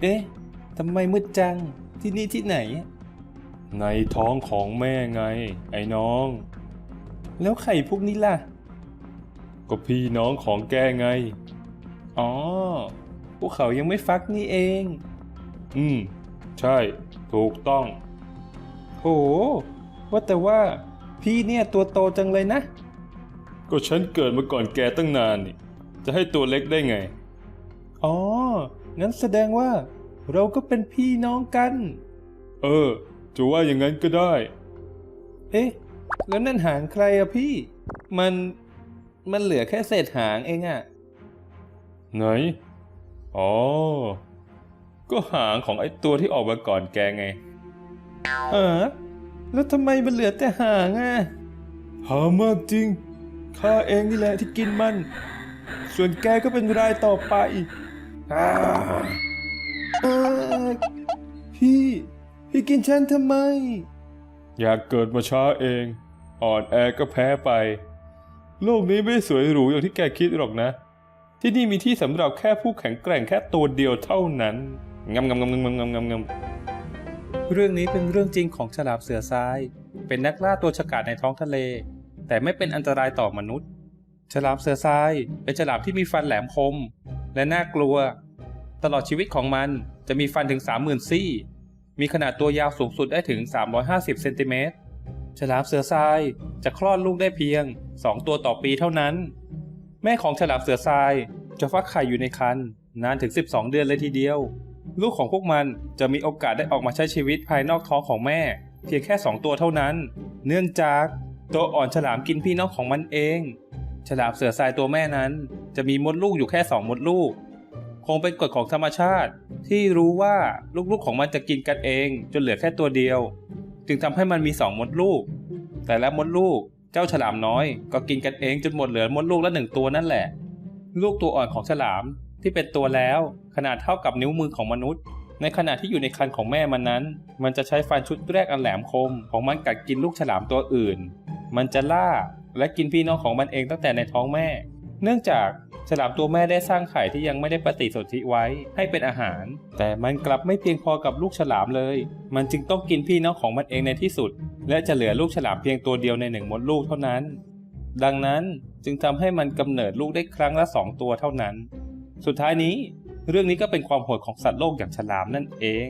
เอ๊ะทำไมมืดจัง ที่นี่ที่ไหน ในท้องของแม่ไง ไอ้น้อง แล้วไข่พวกนี้ล่ะ ก็พี่น้องของแกไง อ๋อ พวกเขายังไม่ฟักนี่เอง อืม ใช่ ถูกต้อง โห ว่าแต่ว่า พี่เนี่ยตัวโตจังเลยนะ ก็ฉันเกิดมาก่อนแกตั้งนานนี่ จะให้ตัวเล็กได้ไง อ๋อ งั้นแสดงว่า เราก็เป็นพี่น้องกัน เออ จะว่าอย่างนั้นก็ได้ เอ๊ะ แล้วนั่นหางใครอะพี่ มัน มันเหลือแค่เศษหางเองอะไหน อ๋อ ก็หางของไอ้ตัวที่ออกมาก่อนแกไงเออแล้วทำไมมันเหลือแต่หางอะหามากจริง ข้าเองนี่แหละที่กินมัน ส่วนแกก็เป็นรายต่อไปอ่าเออ พี่ พี่กินฉันทำไม อยากเกิดมาช้าเอง อ่อนแอก็แพ้ไป โลกนี้ไม่ได้สวยหรูอย่างที่แกคิดหรอกนะ ที่นี่มีที่สำหรับแค่ผู้แข็งแกร่งแค่ตัวเดียวเท่านั้นงำงำงำงำงำงำงำเรื่องนี้เป็นเรื่องจริงของฉลามเสือทราย เป็นนักล่าตัวฉกาจในท้องทะเล แต่ไม่เป็นอันตรายต่อมนุษย์ ฉลามเสือทรายเป็นฉลามที่มีฟันแหลมคม และน่ากลัว ตลอดชีวิตของมันจะมีฟันถึง 30,000 ซี่ มีขนาดตัวยาวสูงสุดได้ถึง 350 เซนติเมตร ฉลามเสือทรายจะคลอดลูกได้เพียง 2 ตัวต่อปีเท่านั้น แม่ของฉลามเสือทรายจะฟักไข่อยู่ในครรภ์นานถึง 12 เดือนเลยทีเดียว ลูกของพวกมันจะมีโอกาสได้ออกมาใช้ชีวิตภายนอกท้องของแม่ เพียงแค่ 2 ตัวเท่านั้น เนื่องจากตัวอ่อนฉลามกินพี่น้องของมันเอง ฉลามเสือทรายตัวแม่นั้น จะมีมดลูกอยู่แค่ 2 มดลูก คงเป็นกฎของธรรมชาติ ที่รู้ว่าลูกๆของมันจะกินกันเอง จนเหลือแค่ตัวเดียว จึงทำให้มันมีสองมดลูก แต่และมดลูกเจ้าฉลามน้อย ก็กินกันเองจนหมดเหลือมดลูกละหนึ่งตัวนั่นแหละ ลูกตัวอ่อนของฉลามที่เป็นตัวแล้ว ขนาดเท่ากับนิ้วมือของมนุษย์ ในขณะที่อยู่ในครรภ์ของแม่มันนั้น มันจะใช้ฟันชุดแรกอันแหลมคม ของมันกัดกินลูกฉลามตัวอื่น มันจะล่าและกินพี่น้องของมันเองตั้งแต่ในท้องแม่ เนื่องจาก ฉลามตัวแม่ได้สร้างไข่ที่ยังไม่ได้ปฏิสนธิไว้ให้เป็นอาหาร แต่มันกลับไม่เพียงพอกับลูกฉลามเลย มันจึงต้องกินพี่น้องของมันเองในที่สุด และจะเหลือลูกฉลามเพียงตัวเดียวในหนึ่งมดลูกเท่านั้น ดังนั้นจึงทำให้มันกำเนิดลูกได้ครั้งละสองตัวเท่านั้น สุดท้ายนี้ เรื่องนี้ก็เป็นความโหดของสัตว์โลกอย่างฉลามนั่นเอง